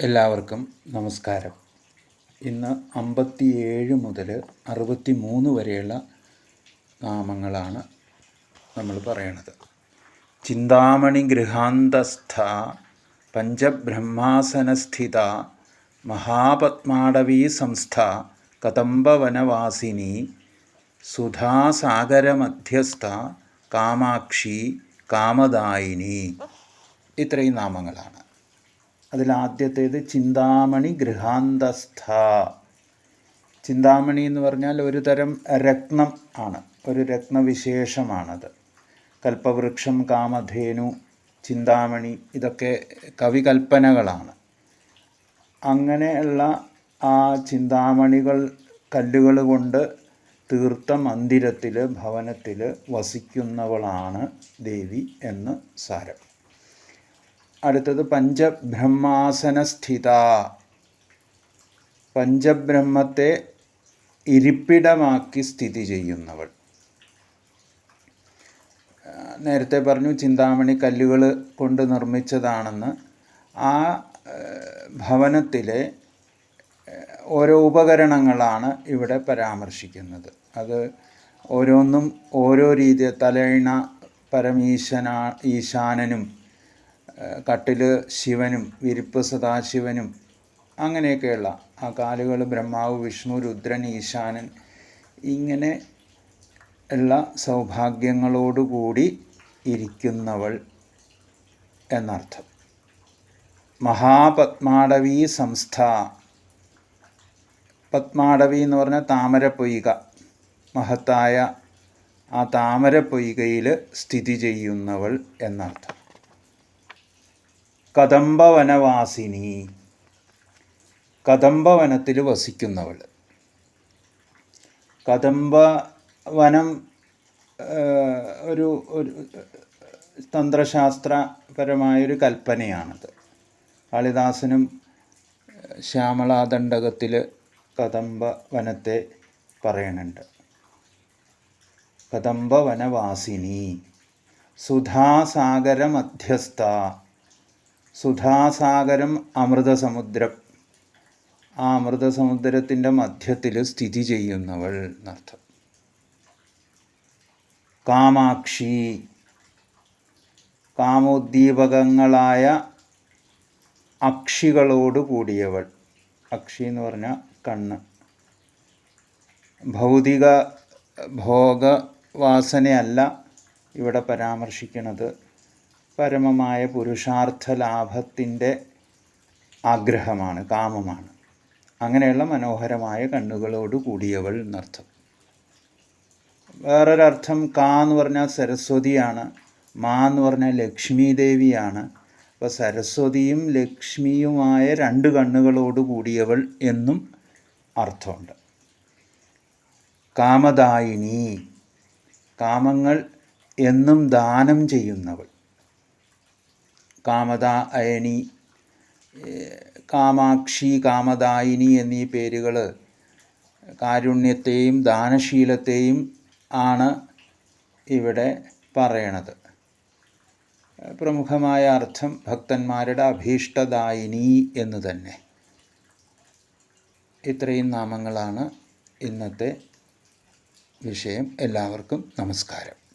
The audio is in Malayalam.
എല്ലാവർക്കും നമസ്കാരം. ഇന്ന് അമ്പത്തിയേഴ് മുതൽ അറുപത്തി മൂന്ന് വരെയുള്ള നാമങ്ങളാണ് നമ്മൾ പറയണത്. ചിന്താമണി ഗൃഹാന്തസ്ഥ പഞ്ചബ്രഹ്മാസനസ്ഥിത മഹാപത്മാടവീ സംസ്ഥ കദംബവനവാസിനി സുധാസാഗരമധ്യസ്ഥ കാമാക്ഷി കാമദായിനി. ഇത്രയും നാമങ്ങളാണ്. അതിലാദ്യത്തേത് ചിന്താമണി ഗൃഹാന്തസ്ഥ. ചിന്താമണി എന്ന് പറഞ്ഞാൽ ഒരു തരം രത്നം ആണ്. ഒരു രത്നവിശേഷമാണത്. കൽപ്പവൃക്ഷം കാമധേനു ചിന്താമണി ഇതൊക്കെ കവികൽപ്പനകളാണ്. അങ്ങനെയുള്ള ആ ചിന്താമണികൾ കല്ലുകൾ കൊണ്ട് തീർത്ത മന്ദിരത്തിൽ ഭവനത്തിൽ വസിക്കുന്നവളാണ് ദേവി എന്ന് സാരം. അടുത്തത് പഞ്ചബ്രഹ്മാസനസ്ഥിത. പഞ്ചബ്രഹ്മത്തെ ഇരിപ്പിടമാക്കി സ്ഥിതി ചെയ്യുന്നവൾ. നേരത്തെ പറഞ്ഞു ചിന്താമണി കല്ലുകൾ കൊണ്ട് നിർമ്മിച്ചതാണെന്ന്. ആ ഭവനത്തിലെ ഓരോ ഉപകരണങ്ങളാണ് ഇവിടെ പരാമർശിക്കുന്നത്. അത് ഓരോന്നും ഓരോ രീതി തലയിണ പരമീശന ഈശാനനും കട്ടിൽ ശിവനും വിരിപ്പ് സദാശിവനും അങ്ങനെയൊക്കെയുള്ള ആ കാലുകൾ ബ്രഹ്മാവ് വിഷ്ണു രുദ്രൻ ഈശാനൻ ഇങ്ങനെ ഉള്ള സൗഭാഗ്യങ്ങളോടുകൂടി ഇരിക്കുന്നവൾ എന്നർത്ഥം. മഹാപത്മാടവി സംസ്ഥ. പത്മാടവി എന്ന് പറഞ്ഞാൽ പൊയ്ക. മഹത്തായ ആ താമര പൊയ്കയിൽ സ്ഥിതി ചെയ്യുന്നവൾ എന്നർത്ഥം. കദംബവനവാസിനി. കദംബവനത്തിൽ വസിക്കുന്നവൾ. കദംബവനം ഒരു ഒരു തന്ത്രശാസ്ത്രപരമായൊരു കൽപ്പനയാണത്. കാളിദാസനും ശ്യാമളാദണ്ഡകത്തിൽ കദംബ വനത്തെ പറയുന്നുണ്ട് കദംബവനവാസിനി സുധാസാഗര മധ്യസ്ഥ സുധാസാഗരം അമൃതസമുദ്രം. ആ അമൃതസമുദ്രത്തിന്റെ മധ്യത്തിൽ സ്ഥിതി ചെയ്യുന്നവൾ എന്നർത്ഥം. കാമാക്ഷി കാമോദ്ദീപകങ്ങളായ അക്ഷികളോട് കൂടിയവൾ. അക്ഷി എന്ന് പറഞ്ഞാൽ കണ്ണ്. ഭൗതിക ഭോഗവാസനയല്ല ഇവിടെ പരാമർശിക്കുന്നത് പരമമായ പുരുഷാർത്ഥ ലാഭത്തിന്റെ ആഗ്രഹമാണ് കാമമാണ്. അങ്ങനെയുള്ള മനോഹരമായ കണ്ണുകളോട് കൂടിയവൾ എന്നർത്ഥം. വേറൊരർത്ഥം കാ എന്ന് പറഞ്ഞാൽ സരസ്വതിയാണ് മാ എന്ന് പറഞ്ഞാൽ ലക്ഷ്മി ദേവിയാണ് അപ്പോൾ സരസ്വതിയും ലക്ഷ്മിയുമായ രണ്ട് കണ്ണുകളോട് കൂടിയവൾ എന്നും അർത്ഥമുണ്ട്. കാമദായിനി കാമങ്ങൾ എന്നും ദാനം ചെയ്യുന്നവൾ. കാമദ അയണി കാമാക്ഷി കാമദായിനി എന്നീ പേരുകൾ കാരുണ്യത്തെയും ദാനശീലത്തെയും ആണ് ഇവിടെ പറയണത്. പ്രമുഖമായ അർത്ഥം ഭക്തന്മാരുടെ അഭീഷ്ടദായിനി എന്ന് തന്നെ. ഇത്രയും നാമങ്ങളാണ് ഇന്നത്തെ വിഷയം. എല്ലാവർക്കും നമസ്കാരം.